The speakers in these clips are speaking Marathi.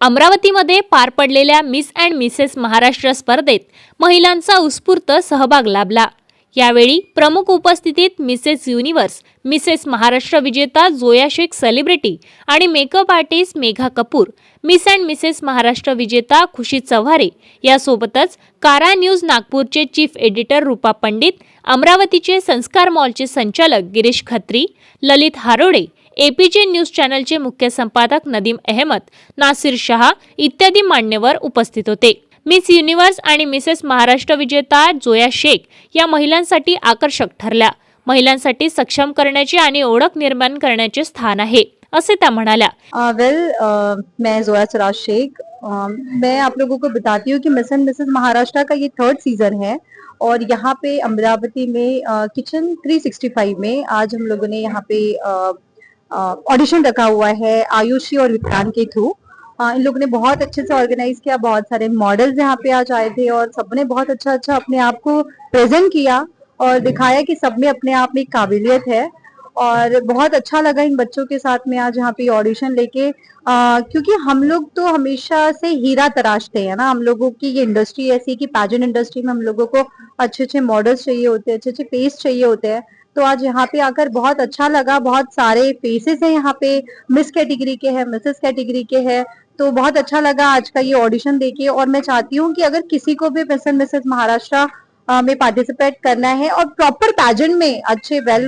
अमरावतीमध्ये पार पडलेल्या मिस अँड मिसेस महाराष्ट्र स्पर्धेत महिलांचा उत्स्फूर्त सहभाग लाभला. यावेळी प्रमुख उपस्थितीत मिसेस युनिव्हर्स मिसेस महाराष्ट्र विजेता जोया शेख सेलिब्रिटी आणि makeup artist Megha Kapoor Miss and Mrs Maharashtra विजेता खुशी चव्हारे यासोबतच कारा न्यूज नागपूरचे चीफ एडिटर रूपा पंडित अमरावतीचे संस्कार मॉलचे संचालक गिरीश खत्री ललित हारोडे एपीजे न्यूज चॅनलचे मुख्य संपादक नदीम अहमद नासिर शहा इत्यादी मान्यवर उपस्थित होते. मिस युनिव्हर्स आणि मिसेस महाराष्ट्र विजेता जोया शेख या महिलांसाठी आकर्षक ठरल्या. महिलांसाठी सक्षम करण्याचे आणि ओळख निर्माण करण्याचे स्थान आहे असे त्या म्हणाल्या. वेल मैं जोया सराज शेख मैं आप लोगों को बताती हूँ कि मिस एंड मिसेस महाराष्ट्र का ये थर्ड सीजन है और यहाँ पे अमरावती में किचन 365 में आज हम लोगों ने यहाँ पे ऑडिशन रखा हुआ है आयुषी और विक्रांत के थ्रू। इन लोगों ने बहुत अच्छे से ऑर्गेनाइज किया, बहुत सारे मॉडल्स यहाँ पे आज आए थे और सबने बहुत अच्छा अच्छा अपने आप को प्रेजेंट किया और दिखाया कि सब में अपने आप में एक काबिलियत है। और बहुत अच्छा लगा इन बच्चों के साथ में आज यहाँ पे ऑडिशन लेके। क्योंकि हम लोग तो हमेशा से हीरा तराशते हैं ना, हम लोगों की ये इंडस्ट्री ऐसी कि पैजन इंडस्ट्री में हम लोगों को अच्छे अच्छे मॉडल्स चाहिए होते हैं अच्छे अच्छे फेस चाहिए होते हैं। तो आज यहाँ पे आकर बहुत अच्छा लगा। बहुत सारे फेसेस हैं यहाँ पे। मिस कैटेगरी के हैं मिसेस कैटेगरी के हैं। तो बहुत अच्छा लगा आज का ये ऑडिशन देके और मैं चाहती हूँ कि अगर किसी को भी मिस एंड मिसेस महाराष्ट्र में पार्टिसिपेट करना है और प्रॉपर पैजेंट में, अच्छे वेल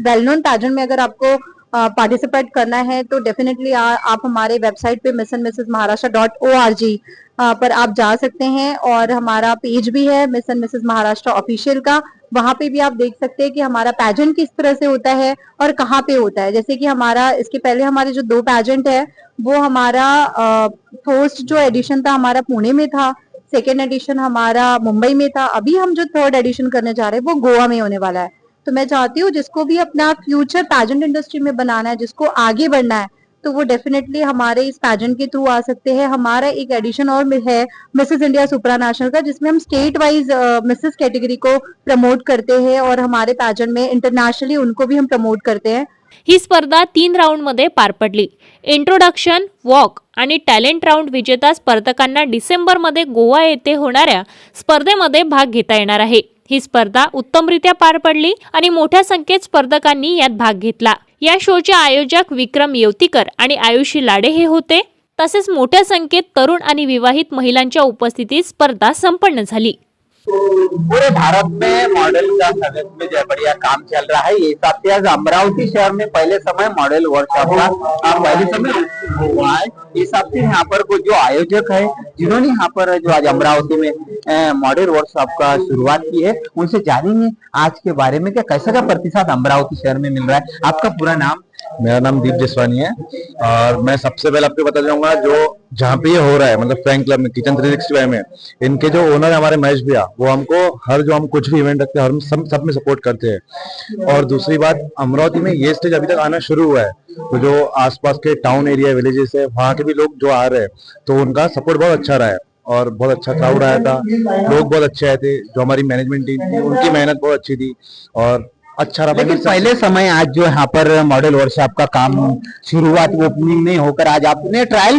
वेल नोन पैजेंट में अगर आपको पार्टिसिपेट करना है तो डेफिनेटली आप हमारे website pay Miss and Mrs Maharashtra dot O R G पर आप जा सकते हैं और हमारा पेज भी है Miss and Mrs Maharashtra official का। वहाँ पे भी आप देख सकते हैं कि हमारा पैजेंट किस तरह से होता है और कहाँ पे होता है। जैसे कि हमारा, इसके पहले हमारे जो दो पैजेंट है, वो हमारा फ़र्स्ट जो एडिशन था हमारा पुणे में था सेकेंड एडिशन हमारा मुंबई में था। अभी हम जो थर्ड एडिशन करने जा रहे हैं, वो गोवा में होने वाला है। तो मैं चाहती हूँ जिसको भी अपना फ्यूचर पैजेंट इंडस्ट्री में बनाना है, जिसको आगे बढ़ना है तो वो डेफिनेटली हमारे इस पैजेंट के थ्रू आ सकते हैं। हमारा एक एडिशन और है मिसेस इंडिया सुपरा नेशनल का, जिसमें हम स्टेट वाइज मिसेस कैटेगरी को प्रमोट करते हैं और हमारे पैजेंट में इंटरनेशनली उनको भी हम प्रमोट करते हैं। ही स्पर्धा तीन राउंड राऊंडमध्ये पार पडली. इंट्रोडक्शन वॉक आणि टॅलेंट राऊंड विजेता स्पर्धकांना डिसेंबरमध्ये गोवा येथे होणाऱ्या स्पर्धेमध्ये भाग घेता येणार आहे. ही स्पर्धा उत्तमरित्या पार पडली आणि मोठ्या संख्येत स्पर्धकांनी यात भाग घेतला. या शोचे आयोजक विक्रम येवतीकर आणि आयुषी लाडे हे होते. तसेच मोठ्या संख्येत तरुण आणि विवाहित महिलांच्या उपस्थितीत स्पर्धा संपन्न झाली. पूरे भारत में मॉडल का सर्विस में जो बढ़िया काम चल रहा है ये हिसाब से आज अमरावती शहर में पहले समय मॉडल वर्कशॉप का पहले समय हुआ है। इस हिसाब से यहाँ पर कोई जो आयोजक है जिन्होंने यहाँ पर जो आज अमरावती में मॉडल वर्कशॉप का शुरुआत की है उनसे जानेंगे आज के बारे में क्या कैसा का प्रतिशत अमरावती शहर में मिल रहा है। आपका पूरा नाम? मेरा नाम दीप जसवानी है और मैं सबसे पहले आपको बता जाऊँगा जो जहाँ पे ये हो रहा है मतलब फ्रैंक क्लब में किचन 365 में, इनके जो ओनर है हमारे महेश भैया, वो हमको हर जो हम कुछ भी इवेंट रखते हैं, हर सब सब में सपोर्ट करते हैं। और दूसरी बात, अमरावती में ये स्टेज अभी तक आना शुरू हुआ है। तो जो आसपास के टाउन एरिया विलेजेस है, वहाँ के भी लोग जो आ रहे हैं तो उनका सपोर्ट बहुत अच्छा रहा है। और बहुत अच्छा क्राउड आया था, लोग बहुत अच्छे आए थे, जो हमारी मैनेजमेंट टीम थी, उनकी मेहनत बहुत अच्छी थी। और अच्छा रहा। लेकिन पहले समय आज जो यहाँ पर मॉडल वर्कशॉप का काम शुरुआत ओपनिंग नहीं होकर आज आपने ट्रायल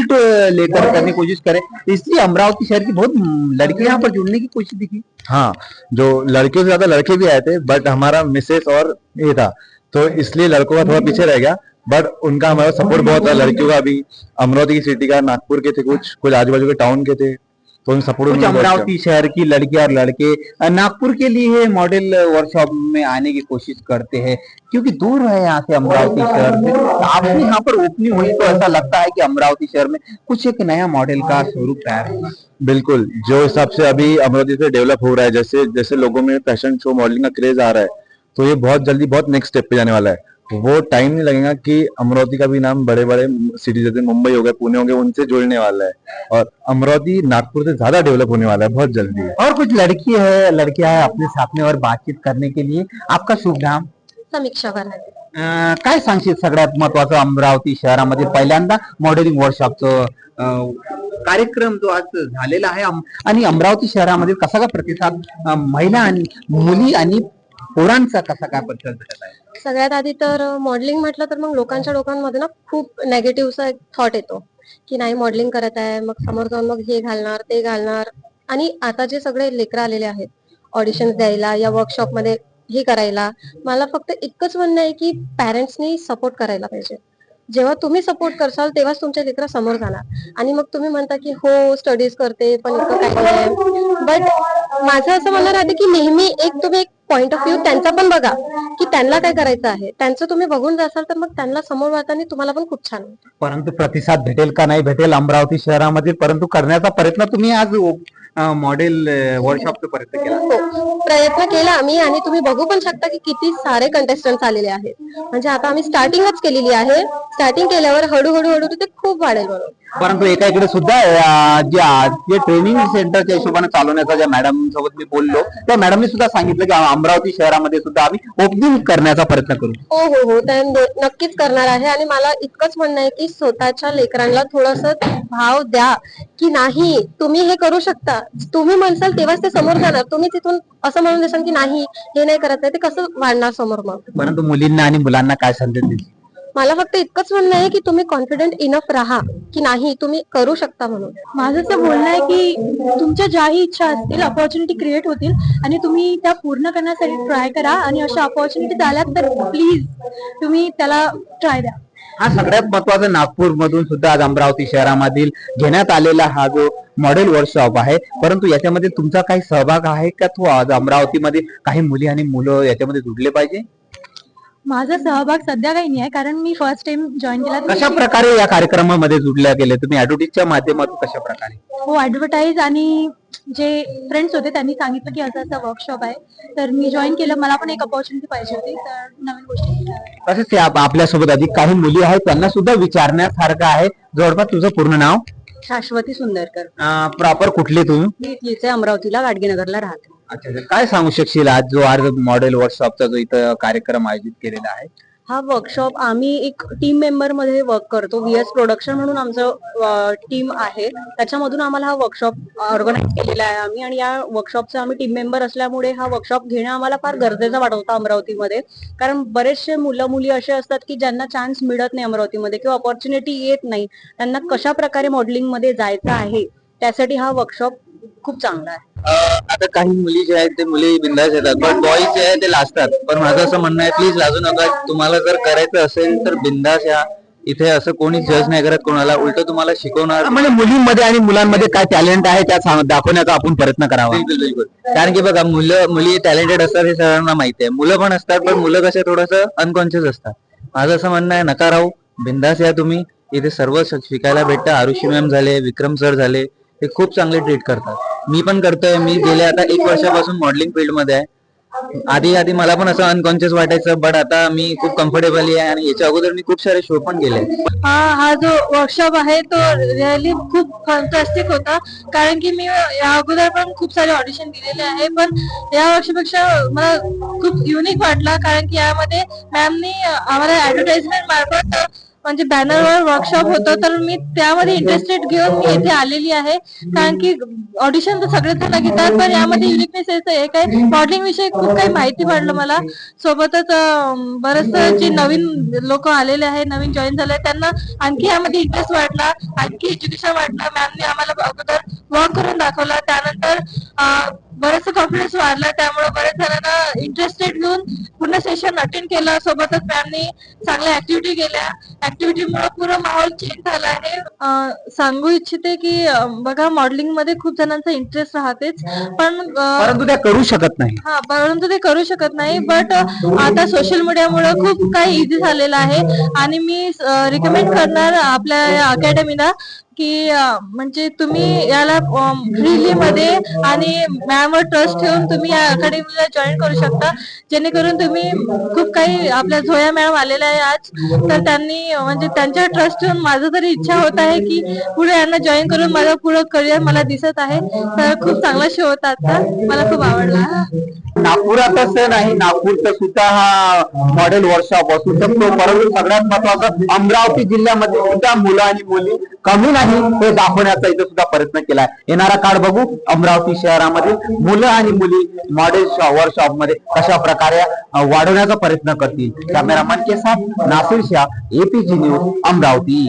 लेकर करने की कोशिश करे। इसलिए अमरावती शहर की बहुत लड़कियाँ यहाँ पर जुड़ने की कोशिश दिखी। हाँ जो लड़कियों से ज़्यादा लड़के भी आए थे बट हमारा मिसेस और ये था। तो इसलिए लड़कों का थोड़ा पीछे रह गया बट उनका हमारा सपोर्ट बहुत था। लड़कियों का भी अमरावती की सिटी का नागपुर के थे कुछ कुछ आजू बाजू के टाउन के थे। तो उन सपोर्ट कुछ अमरावती शहर की लड़कियाँ और लड़के नागपुर के लिए मॉडल वर्कशॉप में आने की कोशिश करते हैं। क्योंकि दूर है यहाँ से अमरावती शहर से आपने यहाँ पर ओपनिंग हुई तो ऐसा लगता है कि अमरावती शहर में कुछ एक नया मॉडल का स्वरूप तैयार हुआ बिल्कुल जो हिसाब से अभी अमरावती से डेवलप हो रहा है जैसे जैसे लोगों में फ़ैशन शो मॉडलिंग का क्रेज आ रहा है तो ये बहुत जल्दी बहुत नेक्स्ट स्टेप पे जाने वाला है। वो टाइम नहीं लगेगा कि अमरावती का भी नाम बड़े बड़े सिटी जैसे मुंबई हो गए पुणे हो गए उनसे जुड़ने वाला है। और अमरावती नागपुर से ज्यादा डेवलप होने वाला है बहुत जल्दी और कुछ लड़की है लड़कियां है अपने साथ में और बातचीत करने के लिए। आपका शुभ नाम? समीक्षा अं, काय सांगशील सगळ्यात महत्वाचं अमरावती शहरामध्ये? पहिल्यांदा मॉडेलिंग वर्कशॉपचं अं, कार्यक्रम जो आज झालेला आहे. अम- आणि अमरावती शहरामध्ये कसा काय प्रतिसाद अं, महिला आणि मुली आणि पोरांचा कसा काय प्रतिसाद भेटत आहे सगळ्यात आधी तर मॉडेलिंग म्हटलं तर मग लोकांच्या डोक्यांमध्ये ना खूप नेगेटिव्हचा एक थॉट येतो. की नाही मॉडेलिंग करत आहे मग समोर जाऊन मग हे घालणार ते घालणार. आणि आता जे सगळे लेकरं आलेले आहेत ऑडिशन द्यायला या वर्कशॉपमध्ये हे करायला मला फक्त इतकंच म्हणणं आहे की पॅरेंट्सनी सपोर्ट करायला पाहिजे. जेव्हा तुम्ही सपोर्ट करसाल तेव्हाच तुमच्या लेकरं समोर जाणार. आणि मग तुम्ही म्हणता की हो स्टडीज करते पण इतकं आहे बट माझं असं म्हणणं राहते की नेहमी एक तुम्ही एक पॉइंट ऑफ व्ह्यू त्यांचा पण बघा. की त्यांना काय करायचं आहे? त्यांचं तुम्ही बघून जासाल तर मग त्यांना समोर वाटताना तुम्हाला पण खूप छान. परंतु प्रतिसाद भेटेल का नाही भेटेल? अमरावती शहरामध्ये परंतु करण्याचा प्रयत्न तुम्ही आज मॉडेल वर्कशॉपचा प्रयत्न केला. हो. प्रयत्न केला आम्ही आणि तुम्ही बघू पण शकता की किती सारे कंटेस्टंट आलेले आहेत. म्हणजे आता आम्ही स्टार्टिंगच केलेली आहे. स्टार्टिंग केल्यावर हळूहळू हळू ते खूप वाढेल म्हणून. परंतु एका इकडे सुद्धा जे ट्रेनिंग सेंटरच्या हिशोबाने चालवण्याचा ज्या मॅडम सोबत मी बोललो त्या मॅडमनी सुद्धा सांगितलं की अमरावती शहरामध्ये सुद्धा आम्ही ओपनिंग करण्याचा प्रयत्न करू. हो हो हो. नक्कीच करणार आहे. आणि मला इतकंच म्हणणं आहे की स्वतःच्या लेकरांना थोडस भाव द्या की नाही तुम्ही हे करू शकता. तुम्ही म्हणसाल तेव्हाच ते समोर जाणार. तुम्ही तिथून असं म्हणून देसाल की नाही हे नाही करत आहे. ते कसं वाढणार समोर मग? परंतु मुलींना आणि मुलांना काय संदेश देईल मला फक्त इतकंच म्हणणं आहे की तुम्ही कॉन्फिडंट इनफ राहा की नाही तुम्ही करू शकता म्हणून. माझं असं बोलणं आहे की तुमच्या ज्याही इच्छा असतील अपॉर्च्युनिटी क्रिएट होतील आणि तुम्ही त्या पूर्ण करण्यासाठी ट्राय करा आणि अशा अपॉर्च्युनिटी आल्या तर प्लीज तुम्ही त्याला ट्राय द्या. हा सगळ्यात महत्त्वाचा नागपूर मधून सुद्धा आज अमरावती शहरामधील घेण्यात आलेला हा जो मॉडेल वर्कशॉप आहे परंतु याच्यामध्ये तुमचा काही सहभाग आहे का? तो आज अमरावतीमध्ये काही मुली आणि मुलं याच्यामध्ये जुडले पाहिजे? माझा सहभाग सध्या काही नाही आहे कारण मी फर्स्ट टाइम जॉईन केला कशा प्रकारे या कार्यक्रमामध्ये जुडल्या गेले? तुम्ही ऍडव्हर्टीजच्या माध्यमातून कशा प्रकारे? हो ऍडव्हर्टाईज आणि जे फ्रेंड्स होते त्यांनी सांगितलं की असं असं वर्कशॉप आहे. तर मी जॉईन केलं. मला पण एक अपॉर्च्युनिटी पाहिजे होती तर नवीन गोष्टी. तसेच आपल्यासोबत अधिक काही मुली आहेत त्यांना सुद्धा विचारण्यासारखं आहे. जवळपास तुझं पूर्ण नाव? शाश्वती सुंदरकर. प्रॉपर कुठले तुम्ही? मी इथलीच आहे अमरावतीला गाडगेनगरला राहते. अच्छा अच्छा. काय सांगू शकशील आज जो आज मॉडेल वर्कशॉपचा जो इथं कार्यक्रम आयोजित केलेला आहे? हा वर्कशॉप आम्ही एक टीम मेंबरमध्ये वर्क करतो. व्हीएस प्रोडक्शन म्हणून आमचं टीम आहे. त्याच्यामधून आम्हाला हा वर्कशॉप ऑर्गनाईज केलेला आहे आम्ही आणि या वर्कशॉपचा आम्ही टीम मेंबर असल्यामुळे हा वर्कशॉप घेणं आम्हाला फार गरजेचं वाटत होता अमरावतीमध्ये. कारण बरेचसे मुलं मुली असे असतात की ज्यांना चान्स मिळत नाही अमरावतीमध्ये किंवा ऑपॉर्च्युनिटी येत नाही. त्यांना कशा प्रकारे मॉडेलिंगमध्ये जायचं आहे त्यासाठी हा वर्कशॉप खूप चांगला आहे. आता काही मुली जे आहेत ते मुली बिंदास येतात. पण बॉईज जे आहे ते लाजतात. पण माझं असं म्हणणं आहे प्लीज लाजू नका. तुम्हाला जर करायचं असेल तर बिंदास या. इथे असं कोणी जज नाही करत कोणाला. उलट तुम्हाला शिकवणार. म्हणजे मुलींमध्ये आणि मुलांमध्ये काय टॅलेंट आहे त्या सांग- दाखवण्याचा आपण प्रयत्न करावा. बिलकुल बिलकुल. कारण की बघा मुलं मुली टॅलेंटेड असतात हे सगळ्यांना माहिती आहे. मुलं पण असतात पण मुलं कसे थोडस अनकॉन्शियस असतात. माझं असं म्हणणं आहे नका राहू. बिंदास या तुम्ही. इथे सर्व श- शिकायला भेटतं. आरुषी मॅम झाले विक्रम सर झाले. ते खूप चांगले ट्रीट करतात. मी पण करतोय. मी गेले आता एक वर्षापासून मॉडेलिंग फील्डमध्ये आहे. आधी आधी मला पण असं अनकॉन्शियस वाटायचं बट आता मी खूप कम्फर्टेबल आहे आणि याच्या अगोदर मी खूप सारे शो पण गेले हा हा जो वर्कशॉप आहे तो रिअली खूप फंटास्टिक होता. कारण की मी या अगोदर पण खूप सारे ऑडिशन दिलेले आहे पण या वर्षापेक्षा मला खूप युनिक वाटला. कारण की यामध्ये मॅमनी आम्हाला ऍडव्हर्टाइजमेंट मार्फत म्हणजे बॅनरवर वर्कशॉप होतं तर मी त्यामध्ये इंटरेस्टेड घेऊन मी इथे आलेली आहे. कारण की ऑडिशन तर सगळेच जण घेतात पण यामध्ये युनिकनेस एक आहे मॉडेलिंग विषयी खूप काही माहिती पडलं मला. सोबतच अं, बरंच जे नवीन लोक आलेले आहे नवीन जॉईन झाले त्यांना आणखी यामध्ये इंटरेस्ट वाटला आणखी एज्युकेशन वाटलं मॅमने आम्हाला अगोदर वर्क करून दाखवला. त्यानंतर बरंच कॉन्फिडन्स वाढला त्यामुळे बरेच जणांना इंटरेस्टेड घेऊन पूर्ण सेशन अटेंड केलं. सोबतच मॅमनी चांगल्या ऍक्टिव्हिटी केल्या. ऍक्टिव्हिटीमुळे पूर्ण माहोल चेंज झाला आहे. सांगू इच्छिते की बघा मॉडेलिंगमध्ये खूप जणांचा इंटरेस्ट राहतेच. पण परंतु त्या करू शकत नाही. हा परंतु ते करू शकत नाही. बट आता सोशल मीडियामुळे खूप काही इझी झालेलं आहे. आणि मी रिकमेंड करणार आपल्या या अकॅडमीला की म्हणजे तुम्ही याला फ्रीली मध्ये आणि मॅमवर ट्रस्ट ठेवून तुम्ही या अकॅडमीला जॉईन करू शकता. जेणेकरून तुम्ही खूप काही आपल्या झोया मॅम आलेल्या आहे आज. तर त्यांनी म्हणजे त्यांच्या ट्रस्ट ठेवून माझं तरी इच्छा होत आहे की पुढे यांना जॉईन करून माझं पुढं करिअर मला दिसत आहे. तर खूप चांगला शो होता आता. मला खूप आवडला. नागपुरातच नाही नागपूरचा सुद्धा हा मॉडेल वर्कशॉप असू शकतो. परंतु सगळ्यात महत्वाचं अमरावती जिल्ह्यामध्ये सुद्धा मुलं आणि मुली कमी नाही हे दाखवण्याचा इथं सुद्धा प्रयत्न केलाय. येणारा काळ बघू अमरावती शहरामध्ये मुलं आणि मुली मॉडेल वर्कशॉपमध्ये कशा प्रकारे वाढवण्याचा प्रयत्न करतील. कॅमेरामॅन के साथ नासिर शाह एपीजी न्यूज अमरावती.